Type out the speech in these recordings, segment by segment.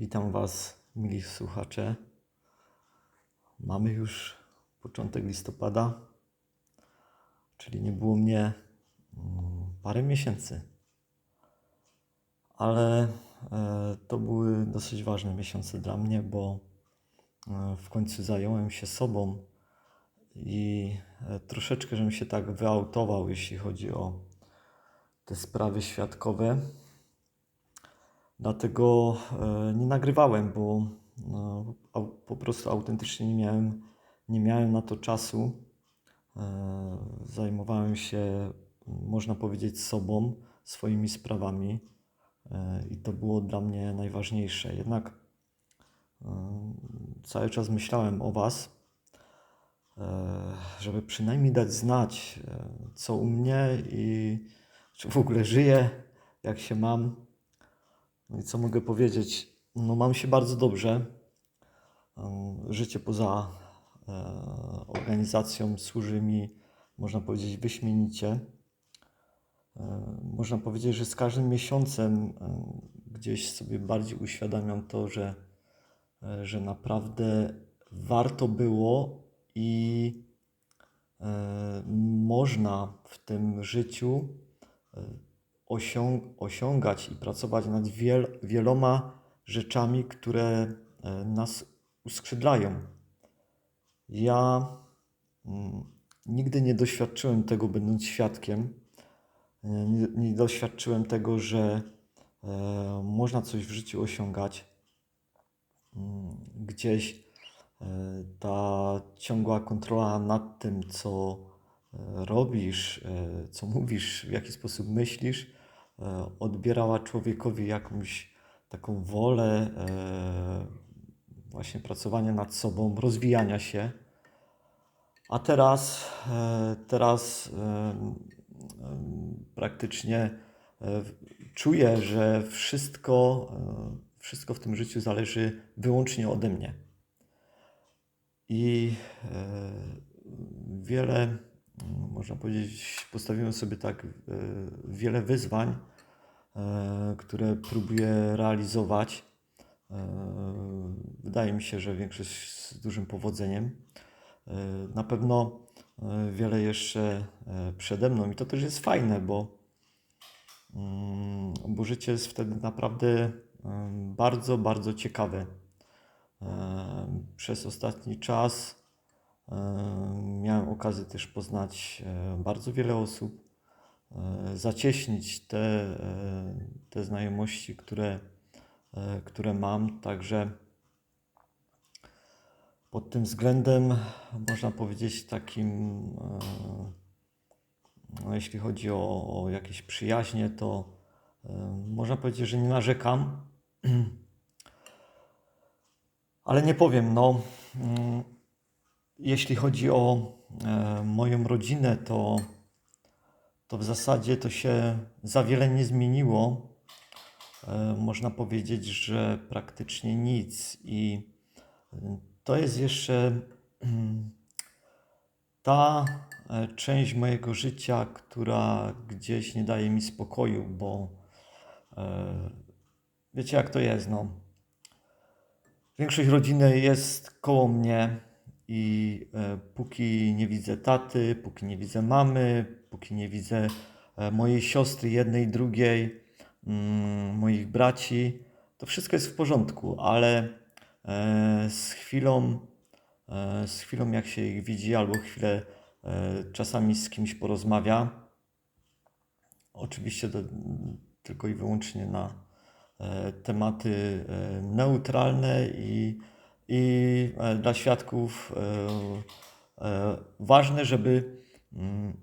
Witam Was, mili słuchacze. Mamy już początek listopada, czyli nie było mnie mm, parę miesięcy. Ale e, to były dosyć ważne miesiące dla mnie, bo e, w końcu zająłem się sobą i e, troszeczkę, żebym się tak wyautował, jeśli chodzi o te sprawy świadkowe. Dlatego e, nie nagrywałem, bo no, po prostu autentycznie nie miałem, nie miałem na to czasu. E, Zajmowałem się, można powiedzieć, sobą, swoimi sprawami e, i to było dla mnie najważniejsze. Jednak cały czas myślałem o Was, żeby przynajmniej dać znać, co u mnie i czy w ogóle żyję, jak się mam. No i co mogę powiedzieć? No mam się bardzo dobrze. Życie poza e, organizacją służy mi, można powiedzieć, wyśmienicie. E, Można powiedzieć, że z każdym miesiącem gdzieś sobie bardziej uświadamiam to, że, e, że naprawdę warto było i można w tym życiu osiąg- osiągać i pracować nad wiel- wieloma rzeczami, które e, nas uskrzydlają. Ja mm, nigdy nie doświadczyłem tego, będąc świadkiem. E, Nie, doświadczyłem tego, że e, można coś w życiu osiągać. Mm, Gdzieś ta ciągła kontrola nad tym, co robisz, co mówisz, w jaki sposób myślisz, odbierała człowiekowi jakąś taką wolę e, właśnie pracowania nad sobą, rozwijania się. A teraz, e, teraz e, praktycznie e, czuję, że wszystko, e, wszystko w tym życiu zależy wyłącznie ode mnie. I e, wiele, można powiedzieć, postawiłem sobie tak e, wiele wyzwań, e, które próbuję realizować. E, Wydaje mi się, że większość z dużym powodzeniem. Na pewno wiele jeszcze przede mną i to też jest fajne, bo, mm, bo życie jest wtedy naprawdę bardzo, bardzo ciekawe. Przez ostatni czas miałem okazję też poznać e, bardzo wiele osób, e, zacieśnić te, e, te znajomości, które, e, które mam. Także pod tym względem można powiedzieć takim, e, no, jeśli chodzi o, o jakieś przyjaźnie, to e, można powiedzieć, że nie narzekam. Ale nie powiem, no, mm, jeśli chodzi o e, moją rodzinę, to, to w zasadzie to się za wiele nie zmieniło. E, można powiedzieć, że praktycznie nic. I e, to jest jeszcze mm, ta e, część mojego życia, która gdzieś nie daje mi spokoju, bo e, wiecie jak to jest, no. Większość rodziny jest koło mnie i e, póki nie widzę taty, póki nie widzę mamy, póki nie widzę e, mojej siostry jednej, drugiej, mm, moich braci, to wszystko jest w porządku, ale e, z chwilą, z chwilą jak się ich widzi albo chwilę czasami z kimś porozmawia, oczywiście to, tylko i wyłącznie na tematy neutralne i, i e, dla świadków e, e, ważne, żeby, mm,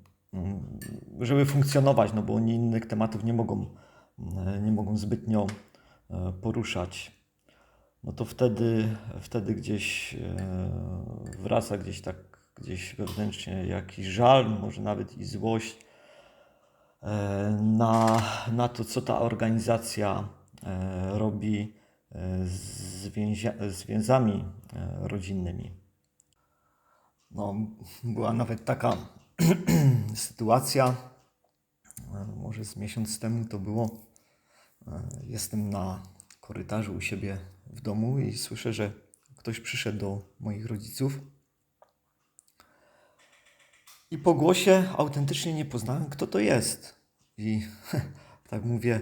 żeby funkcjonować, no bo oni innych tematów nie mogą, nie mogą zbytnio poruszać. No to wtedy, wtedy gdzieś wraca gdzieś tak gdzieś wewnętrznie jakiś żal, może nawet i złość na, na to, co ta organizacja robi z, więzia- z więzami e, rodzinnymi. No, była nawet taka sytuacja, e, może z miesiąc temu to było. E, Jestem na korytarzu u siebie w w domu i słyszę, że ktoś przyszedł do moich rodziców. I po głosie autentycznie nie poznałem, kto to jest. I tak mówię,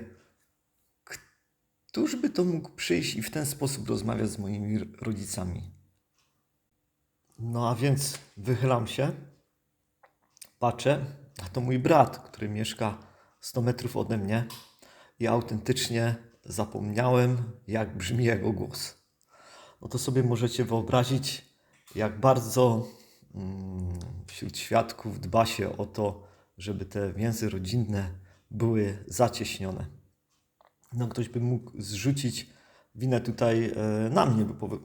któż by to mógł przyjść i w ten sposób rozmawiać z moimi rodzicami? No a więc wychylam się, patrzę, a to mój brat, który mieszka 100 metrów ode mnie i autentycznie zapomniałem, jak brzmi jego głos. No to sobie możecie wyobrazić, jak bardzo mm, wśród świadków dba się o to, żeby te więzy rodzinne były zacieśnione. No ktoś by mógł zrzucić winę tutaj e, na mnie, powie,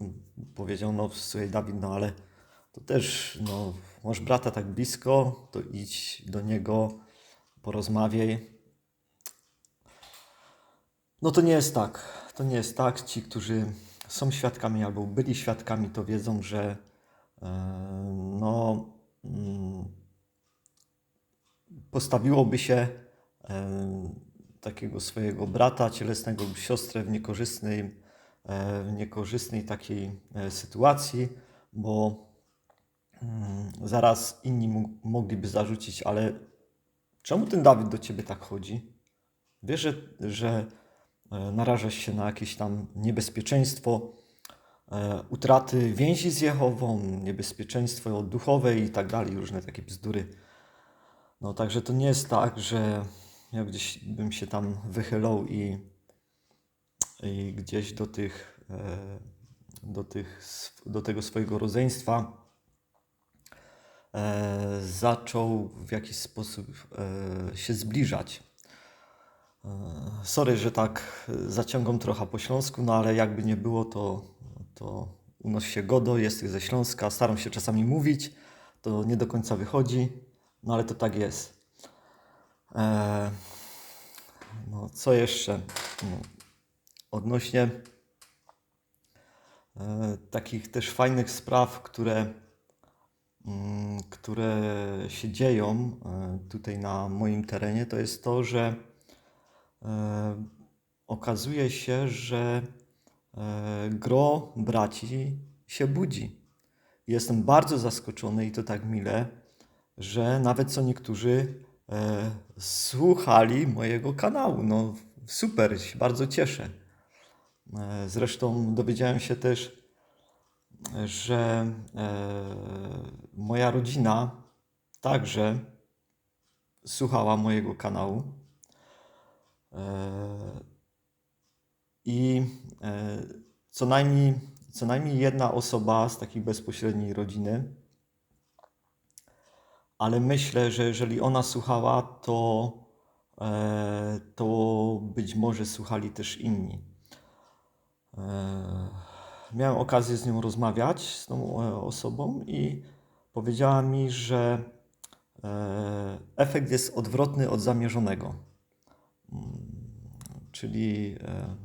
powiedział, no słuchaj Dawid, no ale to też, no masz brata tak blisko, to idź do niego, porozmawiaj. No to nie jest tak. To nie jest tak. Ci, którzy są świadkami albo byli świadkami, to wiedzą, że e, no, mm, postawiłoby się e, takiego swojego brata cielesnego lub siostrę w niekorzystnej, e, w niekorzystnej takiej sytuacji, bo mm, zaraz inni mogliby zarzucić, ale czemu ten Dawid do ciebie tak chodzi? Wiesz, że, że E, narażasz się na jakieś tam niebezpieczeństwo e, utraty więzi z Jehową, niebezpieczeństwo duchowe i tak dalej, różne takie bzdury. No także to nie jest tak, że ja gdzieś bym się tam wychylał i, i gdzieś do tych, e, do, tych, do tego swojego rodzeństwa zaczął w jakiś sposób się zbliżać. Sorry, że tak zaciągam trochę po śląsku, no ale jakby nie było, to, to unoś się godo, jesteś ze Śląska, staram się czasami mówić, to nie do końca wychodzi, no ale to tak jest. Eee, no co jeszcze? No, odnośnie e, takich też fajnych spraw, które, mm, które się dzieją e, tutaj na moim terenie, to jest to, że E, okazuje się, że e, gro braci się budzi. Jestem bardzo zaskoczony i to tak mile, że nawet co niektórzy e, słuchali mojego kanału. No super, się bardzo cieszę. Zresztą dowiedziałem się też, że moja rodzina także słuchała mojego kanału. E, I e, co najmniej, co najmniej jedna osoba z takiej bezpośredniej rodziny, ale myślę, że jeżeli ona słuchała, to, e, to być może słuchali też inni. Miałem okazję z nią rozmawiać, z tą osobą, i powiedziała mi, że efekt jest odwrotny od zamierzonego. Czyli e,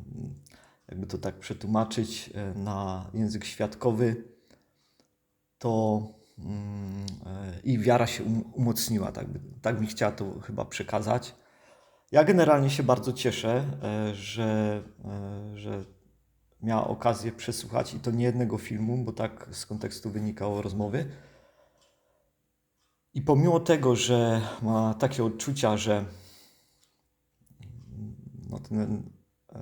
jakby to tak przetłumaczyć e, na język świadkowy, to mm, e, i wiara się um, umocniła. Tak, tak mi chciała to chyba przekazać. Ja generalnie się bardzo cieszę, że, że miała okazję przesłuchać i to nie jednego filmu, bo tak z kontekstu wynikało rozmowy. I pomimo tego, że ma takie odczucia, że no ten e,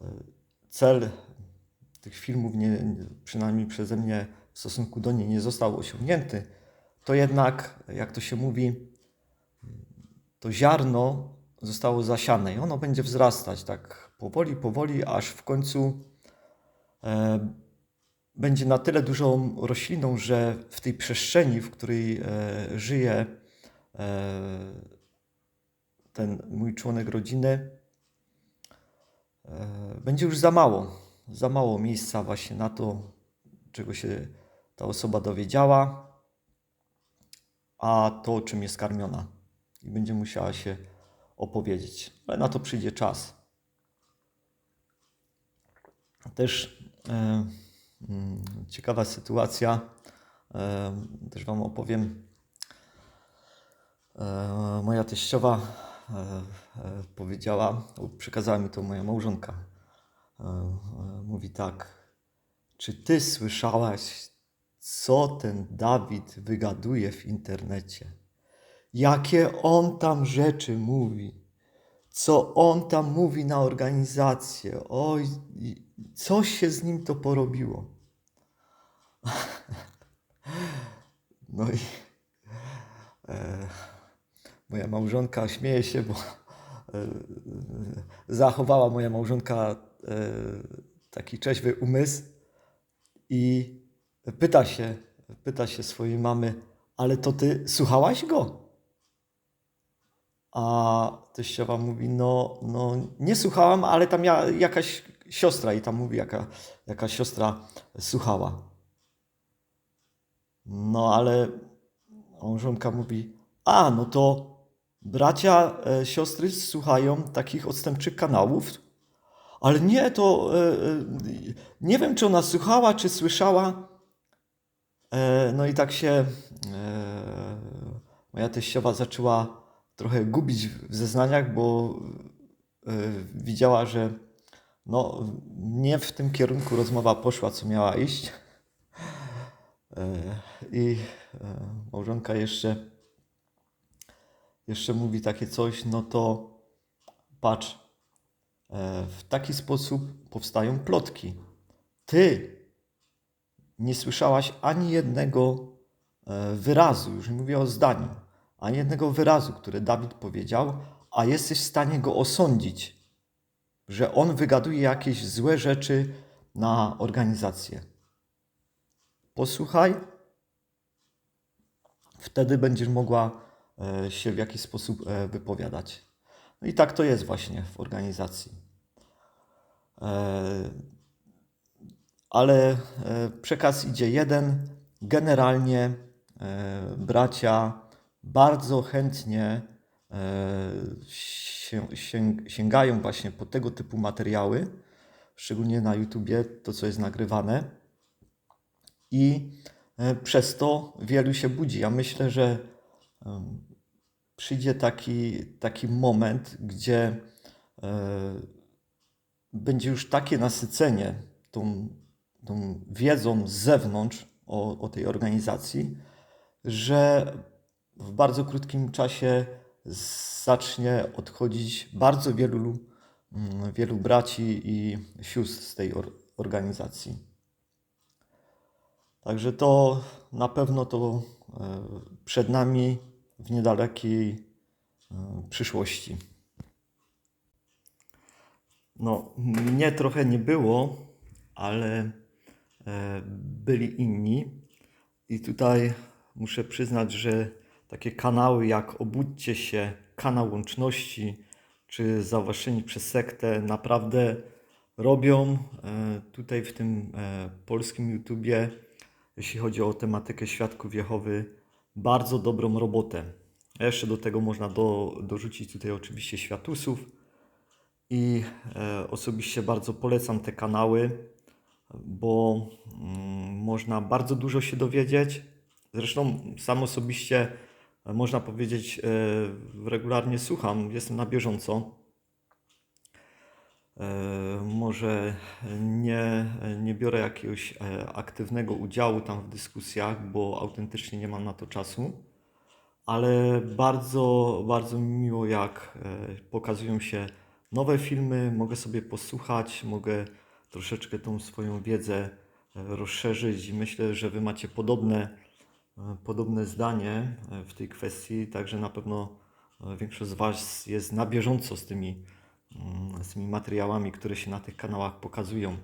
e, cel tych filmów, nie, przynajmniej przeze mnie w stosunku do niej, nie został osiągnięty, to jednak, jak to się mówi, to ziarno zostało zasiane i ono będzie wzrastać tak powoli, powoli, aż w końcu e, będzie na tyle dużą rośliną, że w tej przestrzeni, w której e, żyje e, ten mój członek rodziny, e, będzie już za mało. Za mało miejsca właśnie na to, czego się ta osoba dowiedziała, a to, czym jest karmiona. I będzie musiała się opowiedzieć. Ale na to przyjdzie czas. Też e, mm, ciekawa sytuacja. E, też Wam opowiem. E, moja teściowa E, e, powiedziała, przekazała mi to moja małżonka. E, mówi tak. Czy ty słyszałaś, co ten Dawid wygaduje w internecie? Jakie on tam rzeczy mówi? Co on tam mówi na organizację? Oj, coś się z nim to porobiło. No i e, moja małżonka śmieje się, bo e, zachowała moja małżonka e, taki trzeźwy umysł i pyta się, pyta się swojej mamy, ale to ty słuchałaś go? A teściowa mówi, no, no nie słuchałam, ale tam ja, jakaś siostra i tam mówi, jaka, jaka siostra słuchała. No ale małżonka mówi, a no to bracia, e, siostry słuchają takich odstępczych kanałów, ale nie, to e, e, nie wiem, czy ona słuchała, czy słyszała. E, no i tak się e, moja teściowa zaczęła trochę gubić w zeznaniach, bo e, widziała, że no, nie w tym kierunku rozmowa poszła, co miała iść. I małżonka jeszcze, jeszcze mówi takie coś, no to patrz, w taki sposób powstają plotki. Ty nie słyszałaś ani jednego e, wyrazu, już nie mówię o zdaniu, ani jednego wyrazu, który Dawid powiedział, a jesteś w stanie go osądzić, że on wygaduje jakieś złe rzeczy na organizację. Posłuchaj, wtedy będziesz mogła e, się w jakiś sposób e, wypowiadać. No i tak to jest właśnie w organizacji. Ale e, przekaz idzie jeden. Generalnie e, bracia bardzo chętnie e, się, sięg- sięgają właśnie po tego typu materiały, szczególnie na YouTubie, to co jest nagrywane i przez to wielu się budzi. Ja myślę, że przyjdzie taki, taki moment, gdzie będzie już takie nasycenie tą, tą wiedzą z zewnątrz o, o tej organizacji, że w bardzo krótkim czasie zacznie odchodzić bardzo wielu, mm, wielu braci i sióstr z tej or- organizacji. Także to na pewno to e, przed nami w niedalekiej e, przyszłości. No, mnie trochę nie było, ale byli inni. I tutaj muszę przyznać, że takie kanały jak Obudźcie się, kanał łączności czy Zauważeni przez sektę naprawdę robią e, tutaj w tym e, polskim YouTubie, jeśli chodzi o tematykę świadków Jehowy, bardzo dobrą robotę. Jeszcze do tego można do, dorzucić tutaj oczywiście światusów i e, osobiście bardzo polecam te kanały, bo mm, można bardzo dużo się dowiedzieć. Zresztą sam osobiście e, można powiedzieć, e, regularnie słucham, jestem na bieżąco. E, Może nie, nie biorę jakiegoś aktywnego udziału tam w dyskusjach, bo autentycznie nie mam na to czasu, ale bardzo, bardzo mi miło, jak pokazują się nowe filmy, mogę sobie posłuchać, mogę troszeczkę tą swoją wiedzę e, rozszerzyć i myślę, że Wy macie podobne, e, podobne zdanie e, w tej kwestii, także na pewno większość z Was jest na bieżąco z tymi, mm, z tymi materiałami, które się na tych kanałach pokazują.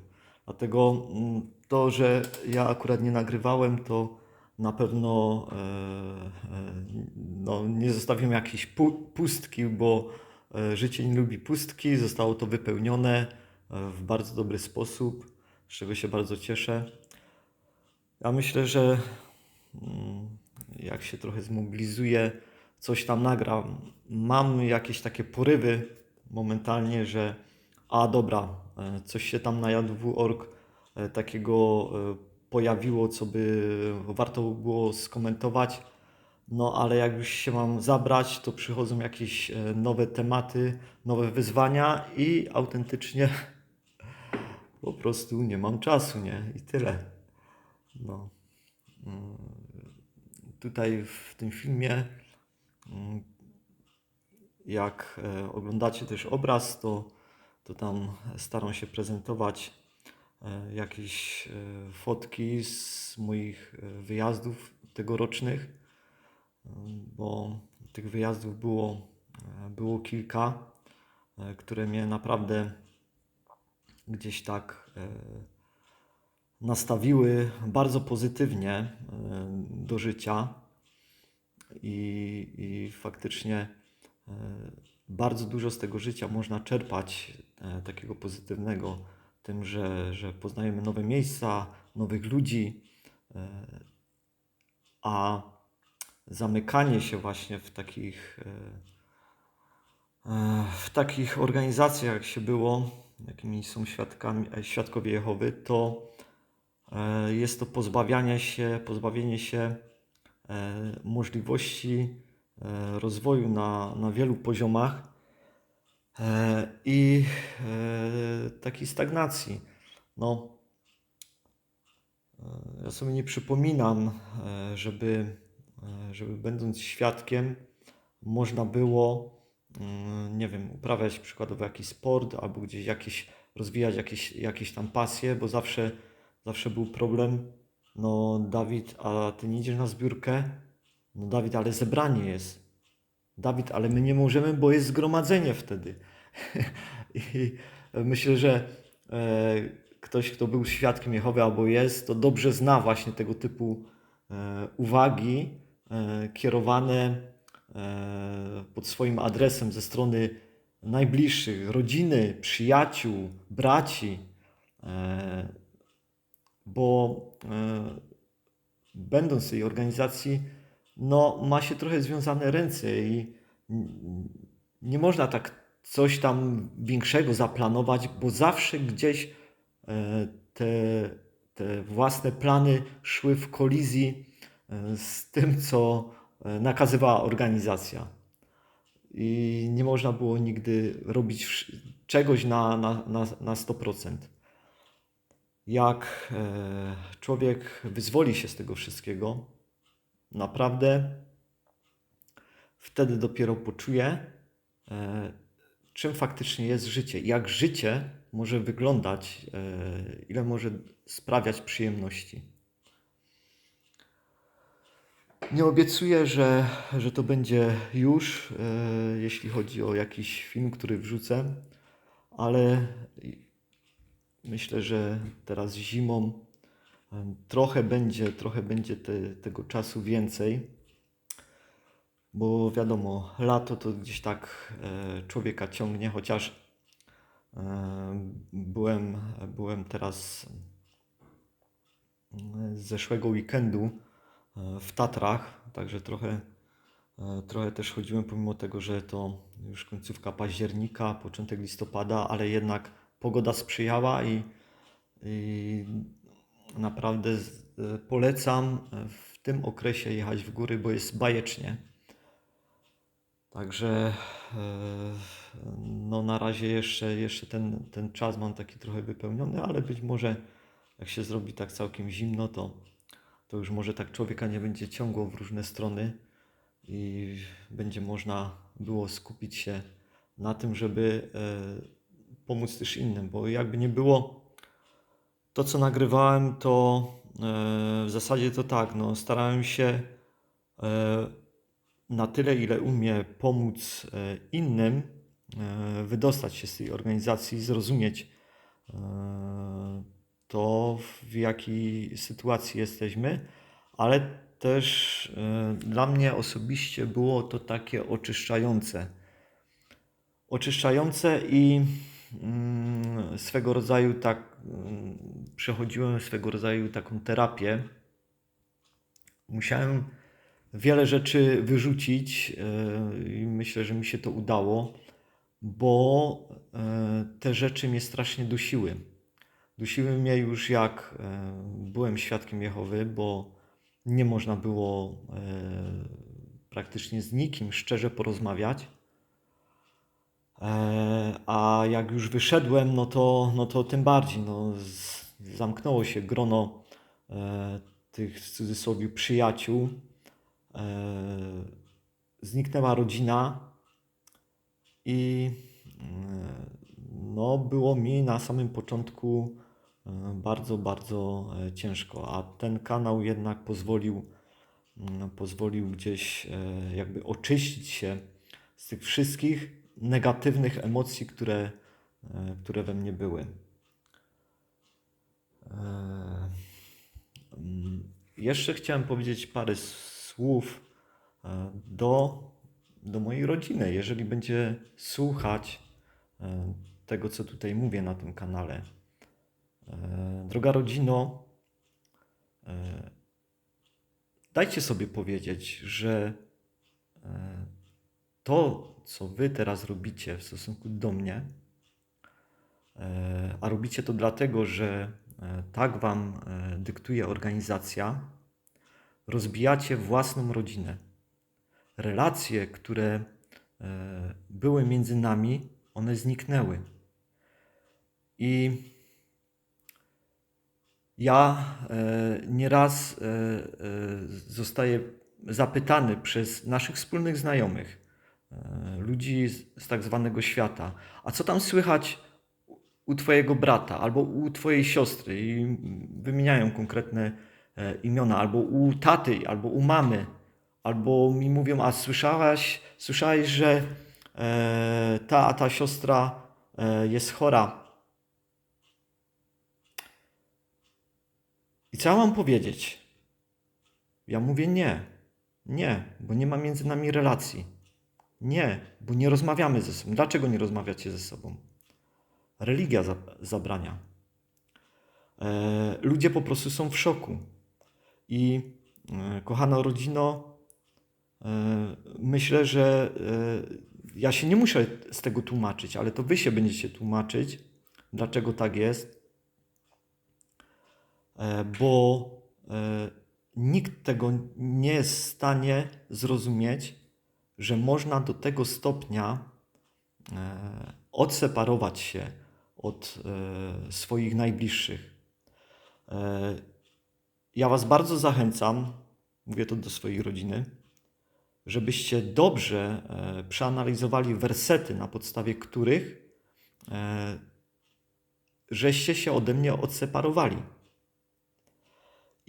Dlatego mm, to, że ja akurat nie nagrywałem, to na pewno no, nie zostawiłem jakiejś pu- pustki, bo życie nie lubi pustki. Zostało to wypełnione w bardzo dobry sposób, z czego się bardzo cieszę. Ja myślę, że mm, jak się trochę zmobilizuję, coś tam nagram. Mam jakieś takie porywy momentalnie, że a dobra, e, coś się tam na jadw.org e, takiego e, pojawiło, co by warto było skomentować. No ale jak już się mam zabrać, to przychodzą jakieś nowe tematy, nowe wyzwania i autentycznie po prostu nie mam czasu, nie? I tyle. No. Mm, Tutaj w tym filmie, mm, jak e, oglądacie też obraz, to, to tam staram się prezentować e, jakieś e, fotki z moich wyjazdów tegorocznych, e, bo tych wyjazdów było, było kilka, które mnie naprawdę gdzieś tak e, nastawiły bardzo pozytywnie e, do życia i, i faktycznie e, bardzo dużo z tego życia można czerpać takiego pozytywnego, tym, że, że poznajemy nowe miejsca, nowych ludzi, a zamykanie się właśnie w takich, w takich organizacjach, jak się było, jakimi są świadkami, e, świadkowie Jehowy, to e, jest to pozbawianie się, pozbawienie się e, możliwości rozwoju na, na wielu poziomach i takiej stagnacji. No, ja sobie nie przypominam, żeby, żeby będąc świadkiem, można było, nie wiem, uprawiać przykładowo jakiś sport albo gdzieś jakieś, rozwijać jakieś, jakieś tam pasje, bo zawsze, zawsze był problem. No, Dawid, a ty nie idziesz na zbiórkę? No, Dawid, ale zebranie jest. Dawid, ale my nie możemy, bo jest zgromadzenie wtedy. I myślę, że e, ktoś, kto był świadkiem Jehowy albo jest, to dobrze zna właśnie tego typu e, uwagi e, kierowane pod swoim adresem ze strony najbliższych, rodziny, przyjaciół, braci, e, bo e, będąc w tej organizacji, no, ma się trochę związane ręce i nie można tak coś tam większego zaplanować, bo zawsze gdzieś e, te, te własne plany szły w kolizji e, z tym, co e, nakazywała organizacja. I nie można było nigdy robić czegoś na, na, na, na 100%. Jak e, człowiek wyzwoli się z tego wszystkiego, naprawdę wtedy dopiero poczuje, e, czym faktycznie jest życie, jak życie może wyglądać, e, ile może sprawiać przyjemności. Nie obiecuję, że, że to będzie już, e, jeśli chodzi o jakiś film, który wrzucę, ale myślę, że teraz zimą e, trochę będzie, trochę będzie te, tego czasu więcej, bo wiadomo, lato to gdzieś tak e, człowieka ciągnie, chociaż e, byłem, byłem teraz e, z zeszłego weekendu w Tatrach, także trochę, e, trochę też chodziłem, pomimo tego, że to już końcówka października, początek listopada, ale jednak pogoda sprzyjała i, i naprawdę e, polecam e, w tym okresie jechać w góry, bo jest bajecznie. Także no na razie jeszcze, jeszcze ten, ten czas mam taki trochę wypełniony, ale być może jak się zrobi tak całkiem zimno, to, to już może tak człowieka nie będzie ciągło w różne strony i będzie można było skupić się na tym, żeby e, pomóc też innym, bo jakby nie było, to co nagrywałem, to e, w zasadzie to tak, no starałem się e, na tyle, ile umie pomóc innym, wydostać się z tej organizacji, zrozumieć to, w jakiej sytuacji jesteśmy, ale też e, dla mnie osobiście było to takie oczyszczające. Oczyszczające i mm, swego rodzaju tak, mm, przechodziłem swego rodzaju taką terapię. Musiałem wiele rzeczy wyrzucić e, i myślę, że mi się to udało, bo e, te rzeczy mnie strasznie dusiły. Dusiły mnie już jak e, byłem świadkiem Jehowy, bo nie można było e, praktycznie z nikim szczerze porozmawiać. E, A jak już wyszedłem, no to, no to tym bardziej. No, zamknęło się grono tych w cudzysłowie przyjaciół. Zniknęła rodzina i e, no, było mi na samym początku bardzo, bardzo e, ciężko, a ten kanał jednak pozwolił, mm, pozwolił gdzieś e, jakby oczyścić się z tych wszystkich negatywnych emocji, które, e, które we mnie były. E, mm, Jeszcze chciałem powiedzieć parę słów e, do, do mojej rodziny. Jeżeli będzie słuchać e, tego, co tutaj mówię na tym kanale. E, Droga rodzino, e, dajcie sobie powiedzieć, że e, to, co wy teraz robicie w stosunku do mnie, a robicie to dlatego, że tak wam dyktuje organizacja, rozbijacie własną rodzinę. Relacje, które były między nami, one zniknęły. I ja e, nieraz e, e, zostaję zapytany przez naszych wspólnych znajomych, ludzi z, tak zwanego świata, a co tam słychać u Twojego brata albo u Twojej siostry? I wymieniają konkretne imiona, albo u taty, albo u mamy, albo mi mówią, a słyszałaś, słyszałeś, że ta, a ta siostra jest chora. Co mam powiedzieć? Ja mówię nie. Nie, bo nie ma między nami relacji. Nie, bo nie rozmawiamy ze sobą. Dlaczego nie rozmawiacie ze sobą? Religia za, zabrania. E, ludzie po prostu są w szoku. I e, kochana rodzino, e, myślę, że e, ja się nie muszę z tego tłumaczyć, ale to wy się będziecie tłumaczyć, dlaczego tak jest. E, bo e, nikt tego nie jest w stanie zrozumieć, że można do tego stopnia e, odseparować się od swoich najbliższych. Ja Was bardzo zachęcam, mówię to do swojej rodziny, żebyście dobrze przeanalizowali wersety, na podstawie których żeście się ode mnie odseparowali.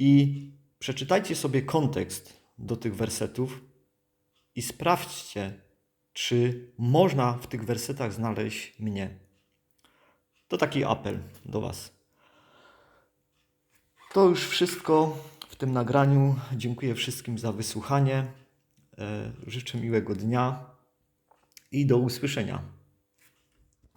I przeczytajcie sobie kontekst do tych wersetów i sprawdźcie, czy można w tych wersetach znaleźć mnie. To taki apel do Was. To już wszystko w tym nagraniu. Dziękuję wszystkim za wysłuchanie. E, Życzę miłego dnia i do usłyszenia.